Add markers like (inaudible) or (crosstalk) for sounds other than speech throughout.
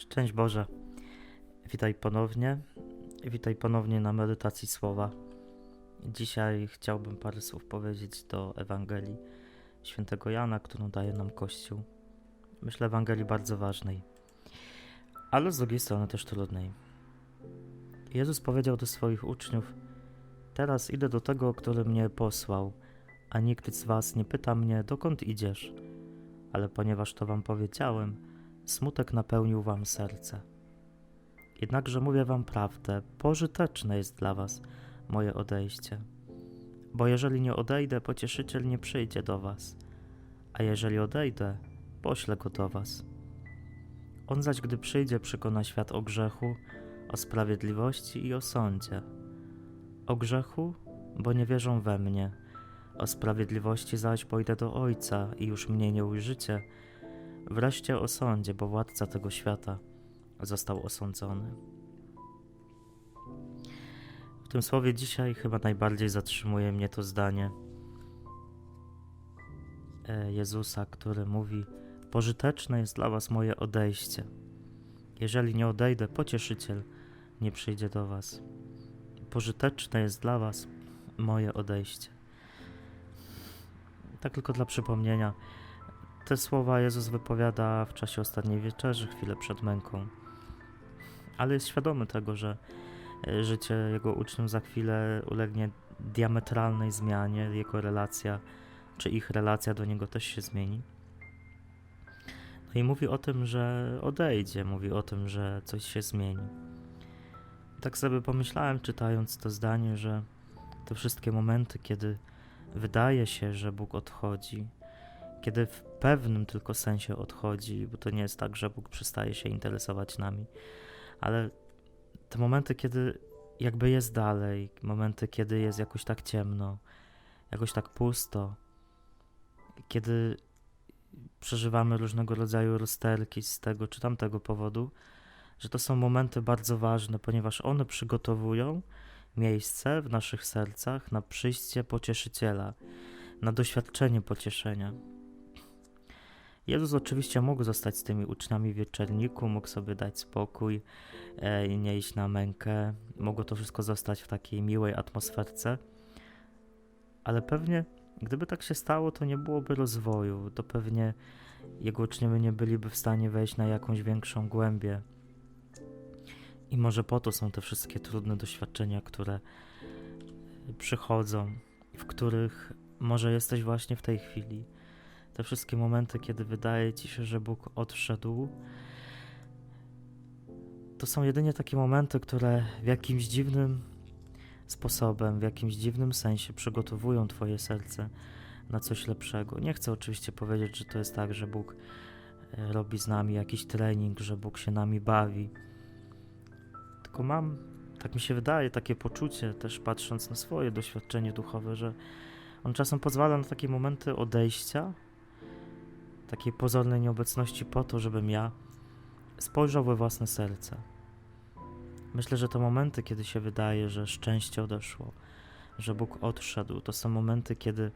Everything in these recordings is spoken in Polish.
Szczęść Boże. Witaj ponownie. Witaj ponownie na medytacji słowa. Dzisiaj chciałbym parę słów powiedzieć do Ewangelii świętego Jana, którą daje nam Kościół. Myślę Ewangelii bardzo ważnej, ale z drugiej strony też trudnej. Jezus powiedział do swoich uczniów: Teraz idę do tego, który mnie posłał, a nikt z was nie pyta mnie, dokąd idziesz. Ale ponieważ to wam powiedziałem, smutek napełnił wam serce. Jednakże mówię wam prawdę, pożyteczne jest dla was moje odejście. Bo jeżeli nie odejdę, pocieszyciel nie przyjdzie do was, a jeżeli odejdę, poślę go do was. On zaś, gdy przyjdzie, przekona świat o grzechu, o sprawiedliwości i o sądzie. O grzechu, bo nie wierzą we mnie, o sprawiedliwości zaś pójdę do Ojca i już mnie nie ujrzycie, Wreszcie o sądzie, bo władca tego świata został osądzony. W tym słowie dzisiaj chyba najbardziej zatrzymuje mnie to zdanie e, Jezusa, który mówi: Pożyteczne jest dla Was moje odejście. Jeżeli nie odejdę, pocieszyciel nie przyjdzie do Was. Pożyteczne jest dla Was moje odejście. Tak tylko dla przypomnienia te słowa Jezus wypowiada w czasie ostatniej wieczerzy, chwilę przed męką. Ale jest świadomy tego, że e, życie jego uczniów za chwilę ulegnie diametralnej zmianie, jego relacja, czy ich relacja do niego też się zmieni. No i mówi o tym, że odejdzie, mówi o tym, że coś się zmieni. Tak sobie pomyślałem, czytając to zdanie, że te wszystkie momenty, kiedy wydaje się, że Bóg odchodzi, kiedy w pewnym tylko sensie odchodzi, bo to nie jest tak, że Bóg przestaje się interesować nami, ale te momenty, kiedy jakby jest dalej, momenty, kiedy jest jakoś tak ciemno, jakoś tak pusto, kiedy przeżywamy różnego rodzaju rozterki z tego czy tamtego powodu, że to są momenty bardzo ważne, ponieważ one przygotowują miejsce w naszych sercach na przyjście pocieszyciela, na doświadczenie pocieszenia. Jezus oczywiście mógł zostać z tymi uczniami w wieczerniku, mógł sobie dać spokój e, i nie iść na mękę. Mogło to wszystko zostać w takiej miłej atmosferce, ale pewnie gdyby tak się stało, to nie byłoby rozwoju, to pewnie jego uczniowie nie byliby w stanie wejść na jakąś większą głębię. I może po to są te wszystkie trudne doświadczenia, które przychodzą, w których może jesteś właśnie w tej chwili te wszystkie momenty, kiedy wydaje ci się, że Bóg odszedł, to są jedynie takie momenty, które w jakimś dziwnym sposobem, w jakimś dziwnym sensie przygotowują Twoje serce na coś lepszego. Nie chcę oczywiście powiedzieć, że to jest tak, że Bóg e, robi z nami jakiś trening, że Bóg się nami bawi. Tylko mam, tak mi się wydaje, takie poczucie, też patrząc na swoje doświadczenie duchowe, że On czasem pozwala na takie momenty odejścia, takiej pozornej nieobecności po to, żebym ja spojrzał we własne serce. Myślę, że to momenty, kiedy się wydaje, że szczęście odeszło, że Bóg odszedł, to są momenty, kiedy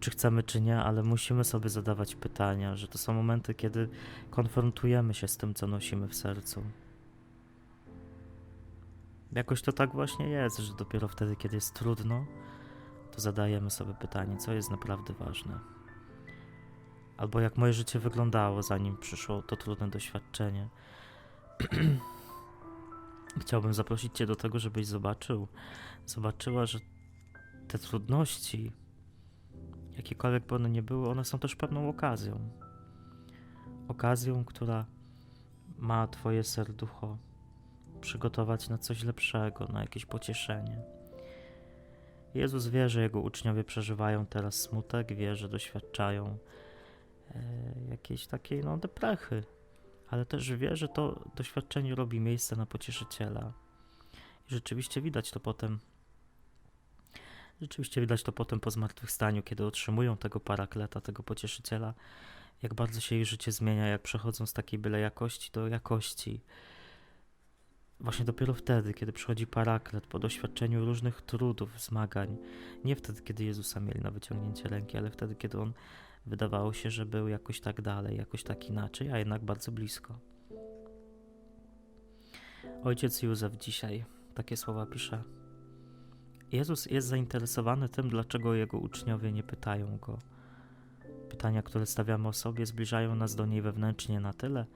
czy chcemy, czy nie, ale musimy sobie zadawać pytania, że to są momenty, kiedy konfrontujemy się z tym, co nosimy w sercu. Jakoś to tak właśnie jest, że dopiero wtedy, kiedy jest trudno, to zadajemy sobie pytanie, co jest naprawdę ważne albo jak moje życie wyglądało, zanim przyszło to trudne doświadczenie. (clears throat) Chciałbym zaprosić Cię do tego, żebyś zobaczył, zobaczyła, że te trudności, jakiekolwiek by one nie były, one są też pewną okazją. Okazją, która ma Twoje serducho przygotować na coś lepszego, na jakieś pocieszenie. Jezus wie, że Jego uczniowie przeżywają teraz smutek, wie, że doświadczają jakiejś takiej no, deprechy, ale też wie, że to doświadczenie robi miejsce na pocieszyciela. I rzeczywiście widać to potem. Rzeczywiście widać to potem po zmartwychwstaniu, kiedy otrzymują tego parakleta, tego pocieszyciela, jak bardzo się ich życie zmienia, jak przechodzą z takiej byle jakości do jakości. Właśnie dopiero wtedy, kiedy przychodzi paraklet po doświadczeniu różnych trudów, zmagań, nie wtedy, kiedy Jezusa mieli na wyciągnięcie ręki, ale wtedy, kiedy On Wydawało się, że był jakoś tak dalej, jakoś tak inaczej, a jednak bardzo blisko. Ojciec Józef dzisiaj takie słowa pisze. Jezus jest zainteresowany tym, dlaczego jego uczniowie nie pytają go. Pytania, które stawiamy o sobie, zbliżają nas do niej wewnętrznie na tyle,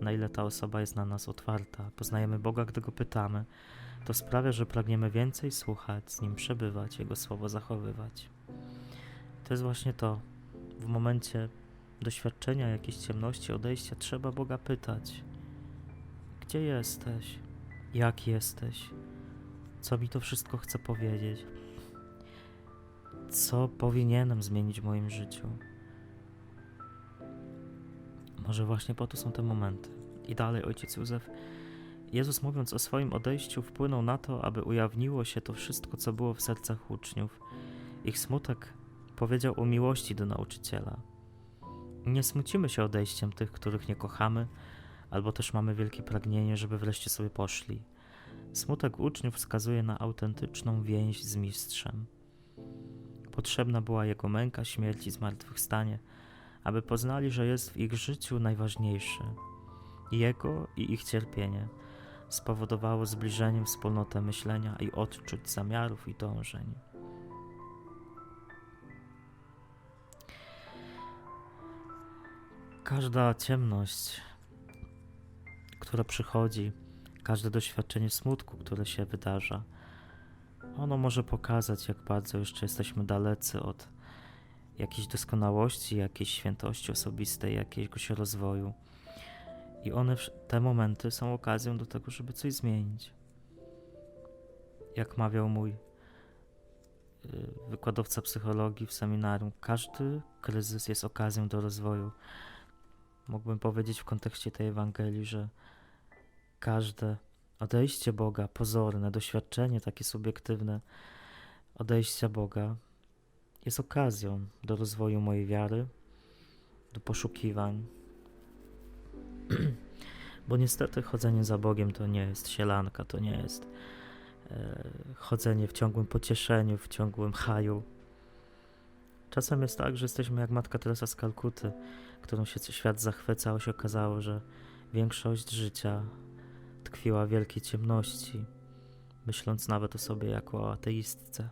na ile ta osoba jest na nas otwarta. Poznajemy Boga, gdy go pytamy. To sprawia, że pragniemy więcej słuchać, z nim przebywać, jego słowo zachowywać. To jest właśnie to. W momencie doświadczenia jakiejś ciemności, odejścia, trzeba Boga pytać: Gdzie jesteś? Jak jesteś? Co mi to wszystko chce powiedzieć? Co powinienem zmienić w moim życiu? Może właśnie po to są te momenty. I dalej ojciec Józef. Jezus mówiąc o swoim odejściu wpłynął na to, aby ujawniło się to wszystko, co było w sercach uczniów. Ich smutek powiedział o miłości do nauczyciela. Nie smucimy się odejściem tych, których nie kochamy, albo też mamy wielkie pragnienie, żeby wreszcie sobie poszli. Smutek uczniów wskazuje na autentyczną więź z mistrzem. Potrzebna była jego męka, śmierć i zmartwychwstanie, aby poznali, że jest w ich życiu najważniejszy. Jego i ich cierpienie spowodowało zbliżenie, wspólnotę myślenia i odczuć, zamiarów i dążeń. Każda ciemność, która przychodzi, każde doświadczenie smutku, które się wydarza, ono może pokazać, jak bardzo jeszcze jesteśmy dalecy od jakiejś doskonałości, jakiejś świętości osobistej, jakiegoś rozwoju. I one, te momenty są okazją do tego, żeby coś zmienić. Jak mawiał mój y, wykładowca psychologii w seminarium, każdy kryzys jest okazją do rozwoju. Mógłbym powiedzieć w kontekście tej Ewangelii, że każde odejście Boga, pozorne, doświadczenie takie subiektywne odejścia Boga jest okazją do rozwoju mojej wiary, do poszukiwań. (clears throat) Bo niestety chodzenie za Bogiem to nie jest sielanka, to nie jest e, chodzenie w ciągłym pocieszeniu, w ciągłym haju. Czasem jest tak, że jesteśmy jak matka Teresa z Kalkuty, którą się świat zachwycał, się okazało, że większość życia tkwiła w wielkiej ciemności, myśląc nawet o sobie jako o ateistce.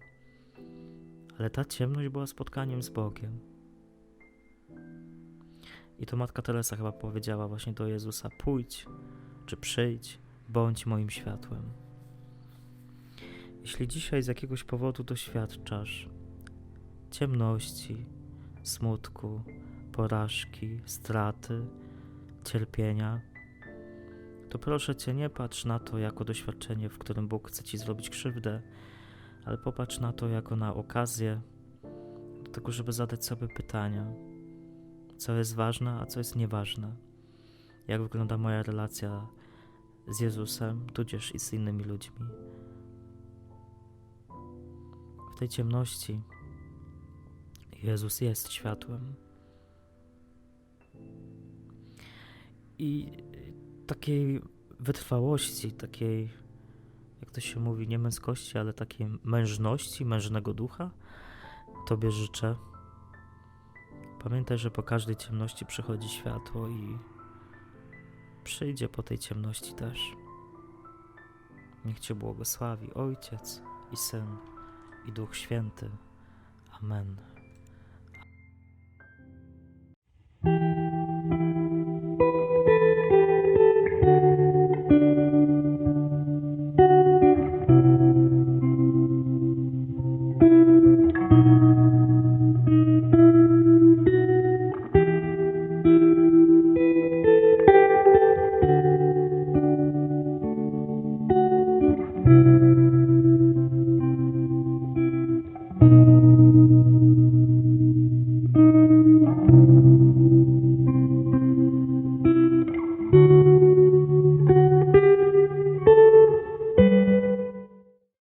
Ale ta ciemność była spotkaniem z Bogiem. I to matka Teresa chyba powiedziała właśnie do Jezusa: pójdź, czy przyjdź, bądź moim światłem. Jeśli dzisiaj z jakiegoś powodu doświadczasz ciemności, smutku, porażki, straty, cierpienia, to proszę Cię, nie patrz na to jako doświadczenie, w którym Bóg chce Ci zrobić krzywdę, ale popatrz na to jako na okazję do tego, żeby zadać sobie pytania, co jest ważne, a co jest nieważne. Jak wygląda moja relacja z Jezusem, tudzież i z innymi ludźmi. W tej ciemności Jezus jest światłem. I takiej wytrwałości, takiej, jak to się mówi, nie męskości, ale takiej mężności, mężnego ducha, Tobie życzę. Pamiętaj, że po każdej ciemności przychodzi światło i przyjdzie po tej ciemności też. Niech Cię błogosławi Ojciec i Syn i Duch Święty. Amen.